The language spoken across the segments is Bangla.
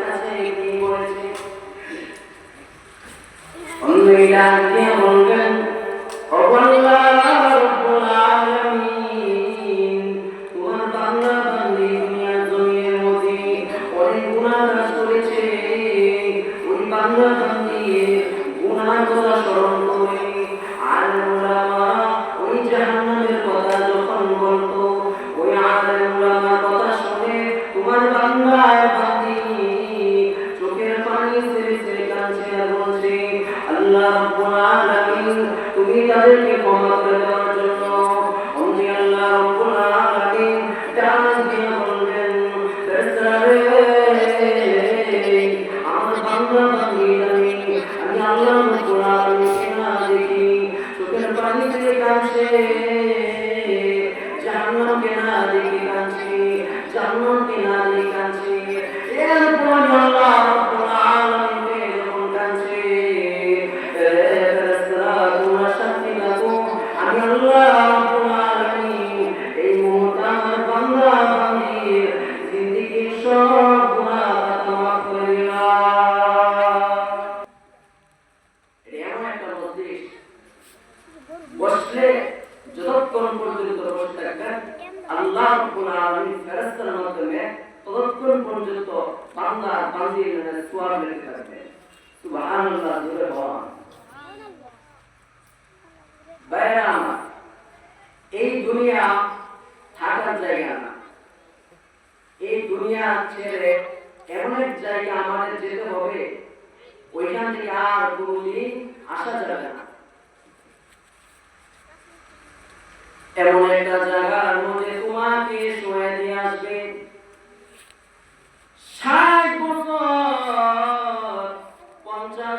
কাছে বলেছে অন্য ইলাকে বলবেন তাদেরকে এই দুনিয়া থাকার জায়গা না এই দুনিয়া ছেড়ে এমন এক জায়গা আমাদের যেতে হবে ওইখান থেকে আর কোনোদিন আসা যাবে না এমন একটা জায়গার মধ্যে তোমাকে শোয়া দিয়ে আসবে ষাট বছর পঞ্চাশ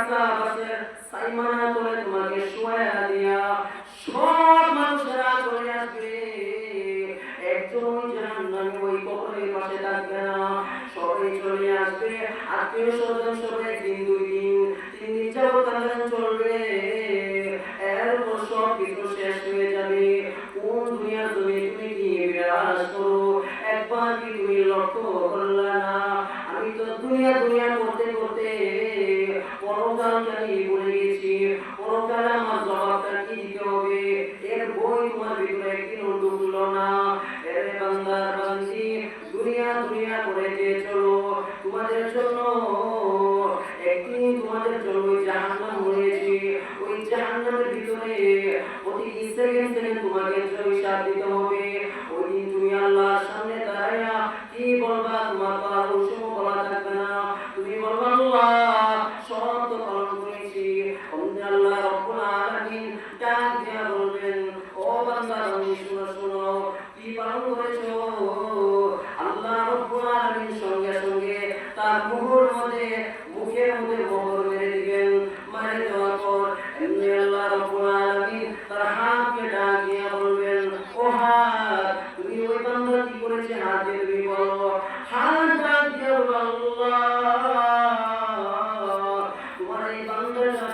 কাঁচা বাসের দিয়া সব মানুষেরা চলে আসবে। একজন ওই কবরের সবাই চলে আসবে। আত্মীয় স্বজন সবাই দিন দুই কি বলে গেছি পরকালে আমার কি দিতে হবে? এর বই তোমার ভিতরে কি ঢুকলো না? এর বান্দার বান্দি, দুনিয়া দুনিয়া করে দিয়ে চলো। তোমাদের জন্য একদিন তোমাদের জন্য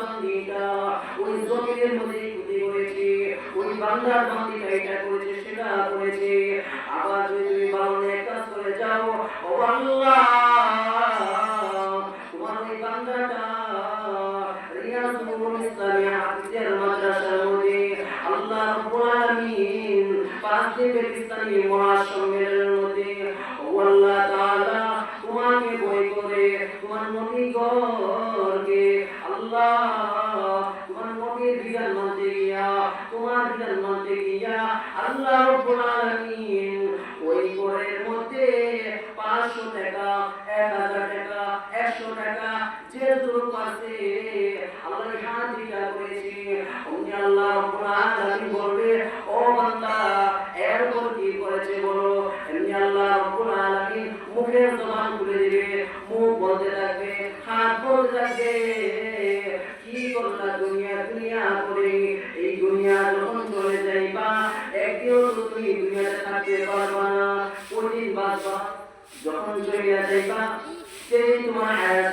বান্দিটা ওই জমিনের মধ্যে ক্ষতি করেছে, ওই বান্দার বান্দিটা এটা করেছে, সেটা করেছে। আবার যদি তুমি বারণে কাজ করে যাও, ও আল্লাহ তোমার ওই বান্দাটা রিয়াজুল ইসলামী হাফিজের মাদ্রাসার মধ্যে আল্লাহ রাব্বুল আলামিন পাঁচ দিনের ইসলামী মহাসম্মেলনের মধ্যে, ও আল্লাহ তাআলা তোমাকে বই করে, তোমার নবী গরকে আল্লাহ তোমার নবীর বিধান মানতে গিয়া তোমার বিধান মানতে গিয়া আল্লাহ রব্বুল আলামিন এই দুনিয়া যখন চলে যাইবা একদিনও তো তুমি দুনিয়াতে থাকতে পারবা না। কোনদিন বাঁচবা, যখন চলে যাইবা, সেই তোমার হায়াত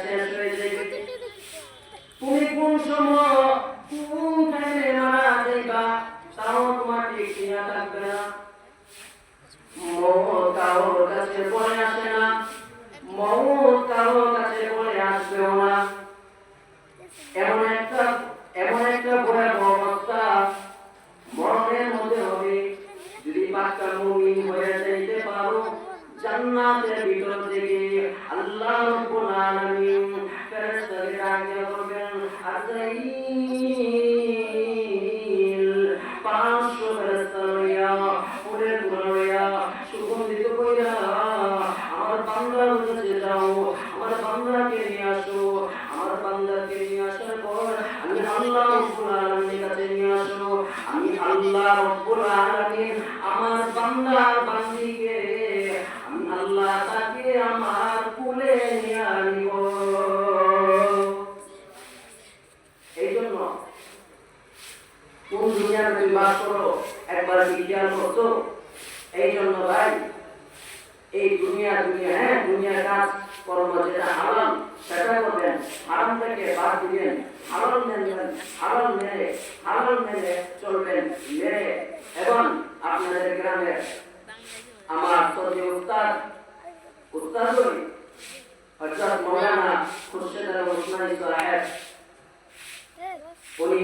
আমার বান্দা বান্দিকে আল্লাহ তাকে আমার কুলে করো, একবার বিজ্ঞান করছ এই জন্য ভাই, এই দুনিয়া দুনিয়া হ্যাঁ দুনিয়ার কাজ, কর্ম যেটা হারাম, সেটা করবেন। হারাম থেকে বাদ দিবেন। হারাম মেনবেন হারাম মেনে হারাম মেনে চলবেন মেনে এবং আপনাদের গ্রামের আমার সৌদি উস্তাদ উস্তাদ হই হজরত মৌলানা খুরশেদ আলম সাহেব উনি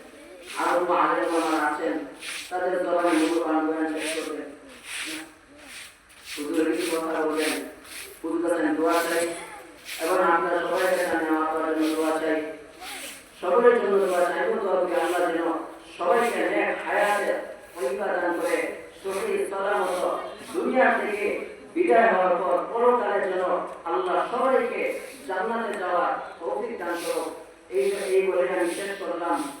আরও আপনারা সবাই জন্য দোয়া সবাইকে সালামত দুনিয়া থেকে বিদায় হওয়ার পর পরকালের জন্য আল্লাহ সবাইকে জান্নাতে যাওয়ার তৌফিক দান এই এই বলে আমি শেষ করলাম।